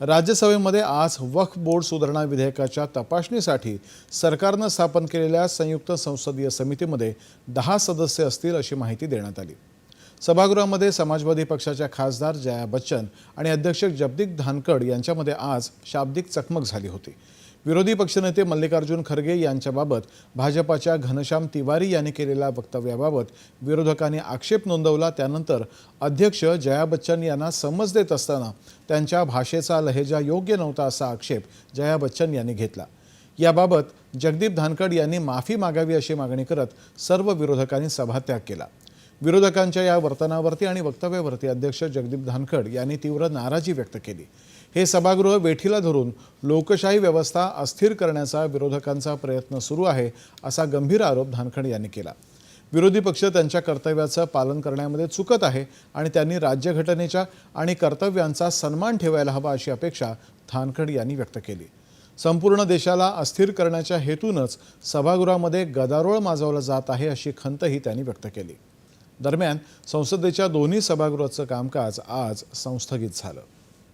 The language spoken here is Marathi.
राज्यसभेमध्ये आज वक्फ बोर्ड सुधारणा विधेयकाच्या तपासणीसाठी सरकारनं स्थापन केलेल्या संयुक्त संसदीय समितीमध्ये दहा सदस्य असतील अशी माहिती देण्यात आली. सभागृहामध्ये समाजवादी पक्षाच्या खासदार जया बच्चन आणि अध्यक्ष जगदीप धानकड यांच्यामध्ये आज शाब्दिक चकमक झाली होती. विरोधी पक्षनेते मल्लिकार्जुन खरगे यांच्याबाबत भाजपाच्या घनश्याम तिवारी यांनी केलेल्या वक्तव्याबाबत विरोधकांनी आक्षेप नोंदवला. त्यानंतर अध्यक्ष जया बच्चन यांना समज देत असताना त्यांच्या भाषेचा लहेजा योग्य नव्हता असा आक्षेप जया बच्चन यांनी घेतला. याबाबत जगदीप धानकड यांनी माफी मागावी अशी मागणी करत सर्व विरोधकांनी सभात्याग केला. विरोधकांच्या या वर्तनावरती आणि वक्तव्यावरती अध्यक्ष जगदीप धानखड यांनी तीव्र नाराजी व्यक्त केली. हे सभागृह वेठीला धरून लोकशाही व्यवस्था अस्थिर करण्याचा विरोधकांचा प्रयत्न सुरू आहे असा गंभीर आरोप धानखड यांनी केला. विरोधी पक्ष त्यांच्या कर्तव्याचं पालन करण्यामध्ये चुकत आहे आणि त्यांनी राज्यघटनेच्या आणि कर्तव्यांचा सन्मान ठेवायला हवा अशी अपेक्षा धानखड यांनी व्यक्त केली. संपूर्ण देशाला अस्थिर करण्याच्या हेतूनच सभागृहामध्ये गदारोळ माजवला जात आहे अशी खंतही त्यांनी व्यक्त केली. दरम्यान संसदेच्या दोन्ही सभागृहाचं कामकाज आज संस्थगित झालं.